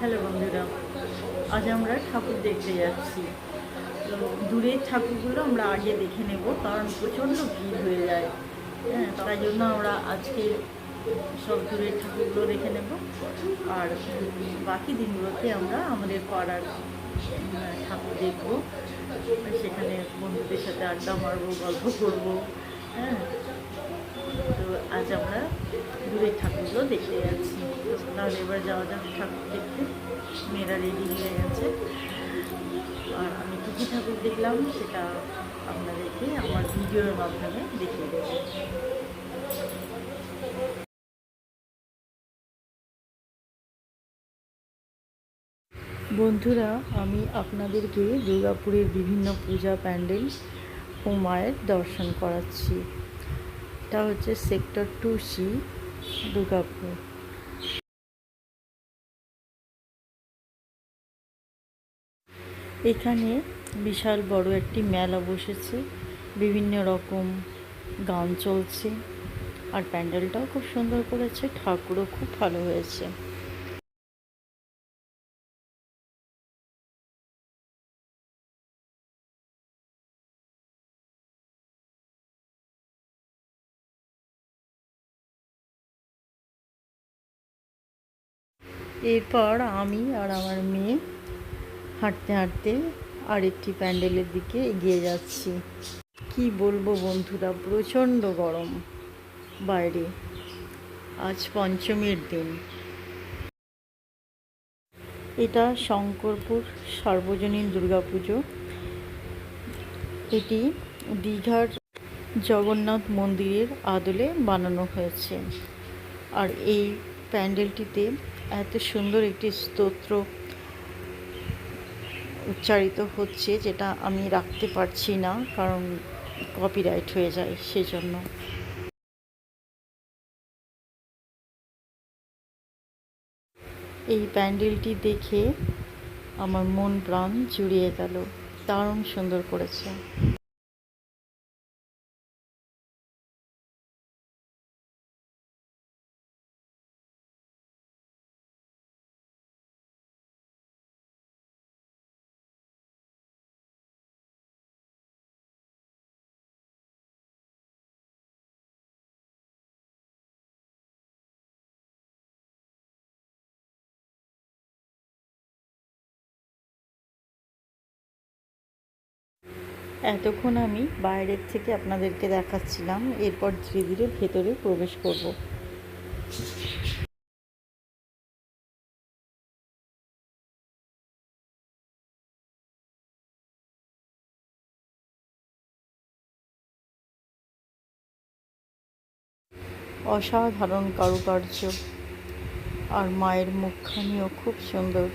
Hello বন্ধুরা, আজ আমরা ঠাকুর দেখতে যাচ্ছি। দূরের ঠাকুরগুলো আমরা আগে দেখে নেব, কারণ প্রচণ্ড ভিড় হয়ে যায়। হ্যাঁ তাই জন্য আমরা আজকে সব দূরের ঠাকুরগুলো দেখে নেব। আর বাকি দিনগুলোতে আমরা আমাদের পাড়ার ঠাকুর দেখব। সেখানে বন্ধুদের সাথে আড্ডা মারবো, গল্প করব। হ্যাঁ তো আজ আমরা দূরের ঠাকুরগুলো দেখতে যাচ্ছি। তাহলে এবার যাওয়া যাক, ঠাকুর দেখতে। মেয়েরা রেডি হয়ে গেছে। আর আমি কী কী ঠাকুর দেখলাম, সেটা আপনাদেরকে আমার ভিডিওর মাধ্যমে দেখিয়ে দেবো। বন্ধুরা, আমি আপনাদেরকে দুর্গাপুরের বিভিন্ন পূজা প্যান্ডেল ও মায়ের দর্শন করাচ্ছি। এটা হচ্ছে সেক্টর টু সি, দুর্গাপুর। এখানে বিশাল বড় একটি মেলা বসেছে। বিভিন্ন রকম গান চলছে আর প্যান্ডেলটাও খুব সুন্দর করেছে, ঠাকুরও খুব ভালো হয়েছে। এরপর আমি আর আমার মেয়ে হাঁটতে হাঁটতে আরেকটি প্যান্ডেলের দিকে এগিয়ে যাচ্ছি। কি বলব বন্ধুরা, প্রচণ্ড গরম। বাইরে, আজ পঞ্চমীর দিন। এটা শঙ্করপুর সার্বজনীন দুর্গাপুজো। এটি দীঘার জগন্নাথ মন্দিরের আদলে বানানো হয়েছে। আর এই প্যান্ডেলটিতে এত সুন্দর একটি স্তোত্র উচ্চারিত হচ্ছে যেটা আমি রাখতে পারছি না, কারণ কপিরাইট হয়ে যায় সেজন্য। এই প্যান্ডেলটি দেখে আমার মন প্রাণ জুড়িয়ে গেল। দারুণ সুন্দর করেছে। এতক্ষণ আমি বাইরের থেকে আপনাদেরকে দেখাচ্ছিলাম, এরপর ধীরে ধীরে ভেতরে প্রবেশ করব। অসাধারণ কারুকার্য, আর মায়ের মুখখানিও খুব সুন্দর।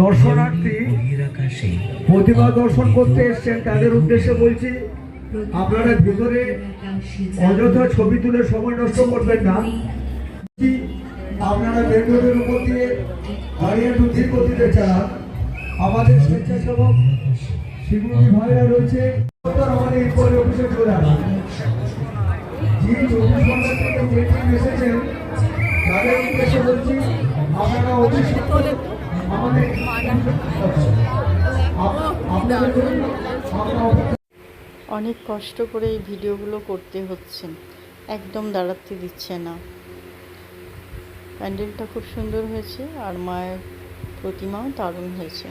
দর্শনার্থী প্রতিমা দর্শন করতে এসছেন তাদের উদ্দেশ্যে বলছি, আপনারা ভিতরে অযথা ছবি তুলে সময় নষ্ট করবেন না। আপনারা মেট্রোদের উপর দিয়ে দাঁড়িয়ে ধীর গতিতে আমাদের স্বেচ্ছাসেবক সিকিউরিটি ভাইরা রয়েছে। আমাদের ইকোয়ালি অফিসে চলে আসেন। যিনি চব্বিশ ঘণ্টা থেকে যে এসেছেন, তাদের উদ্দেশ্যে বলছি, আপনারা অতি অনেক কষ্ট করে এই ভিডিওগুলো করতে হচ্ছে। একদম দাঁড়াতে দিচ্ছে না। প্যান্ডেলটা খুব সুন্দর হয়েছে আর মায়ের প্রতিমাও দারুণ হয়েছে।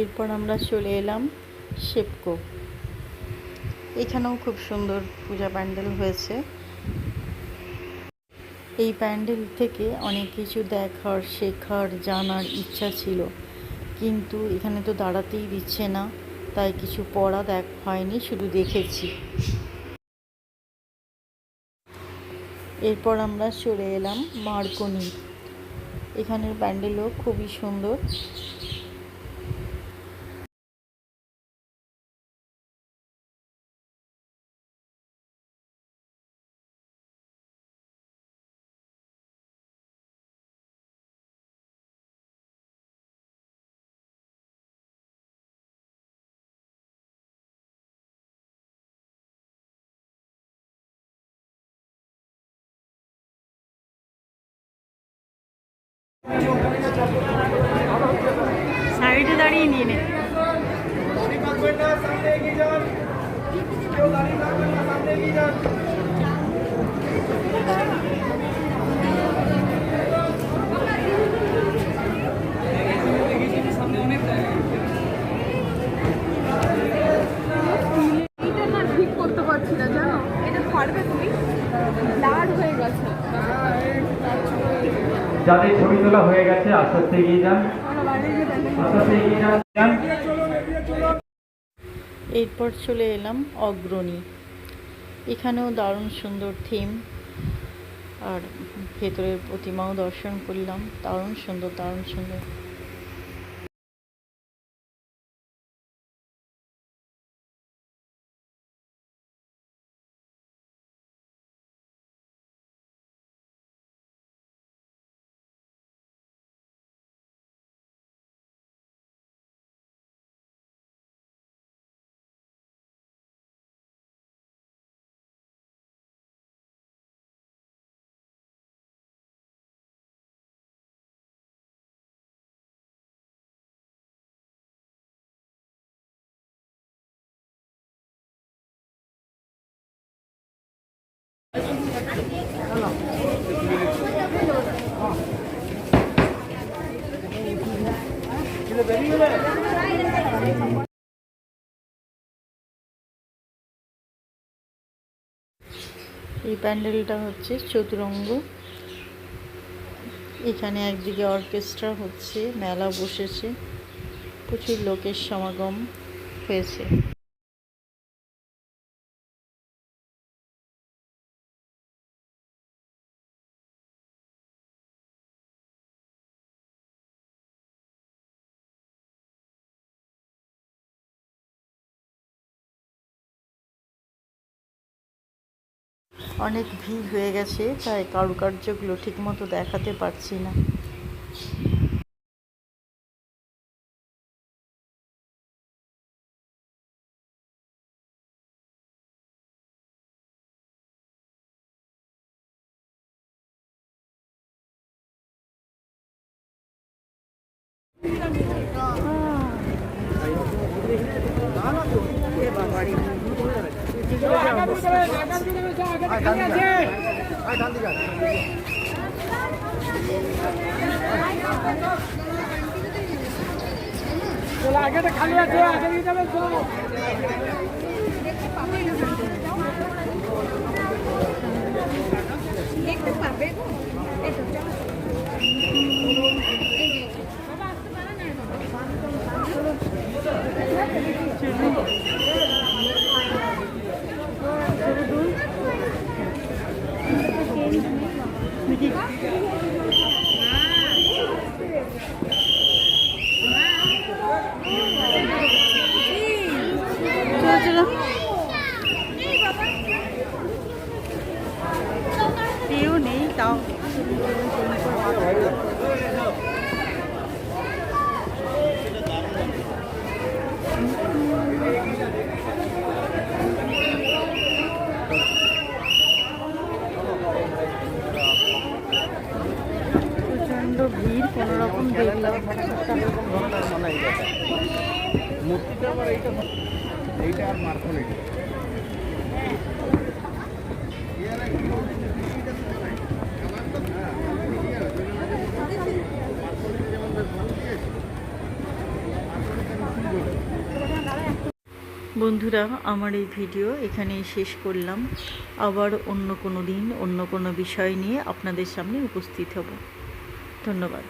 এরপর আমরা চলে এলাম শেপকো। এখানেও খুব সুন্দর পূজা প্যান্ডেল হয়েছে। এই প্যান্ডেল থেকে অনেক কিছু দেখার, শেখার, জানার ইচ্ছা ছিল। কিন্তু এখানে তো দাঁড়াতেই দিচ্ছে না, তাই কিছু পড়া দেখ হয়নি, শুধু দেখেছি। এরপর আমরা চলে এলাম মার্কনি। এখানের প্যান্ডেলও খুবই সুন্দর। সাইডে দাঁড়িয়ে নিয়ে নে। এটা না ঠিক করতে পারছি না জানো এটা পারবে তুমি ব্লাড হয়ে গেছে যাদের ছবি তোলা হয়ে গেছে আস্তে আস্তে এগিয়ে যান। আস্তে আস্তে এগিয়ে যান। এরপর চলে এলাম অগ্রণী। এখানেও দারুণ সুন্দর থিম আর ভেতরের প্রতিমাও দর্শন করলাম। দারুণ সুন্দর দারুণ সুন্দর। এই প্যান্ডেলটা হচ্ছে চতুরঙ্গ। এখানে একদিকে অর্কেস্ট্রা হচ্ছে মেলা বসেছে প্রচুর লোকের সমাগম হয়েছে। অনেক ভিড় হয়ে গেছে তাই কারুকার্যগুলো ঠিকমতো দেখাতে পারছি না। আগে খালি আছে আগে দিয়ে যাবে দেখতে পাবে এরকম দেখলাম বন্ধুরা, আমার এই ভিডিও এখানেই শেষ করলাম। আবার অন্য কোনো দিন, অন্য কোনো বিষয় নিয়ে আপনাদের সামনে উপস্থিত হব। ধন্যবাদ।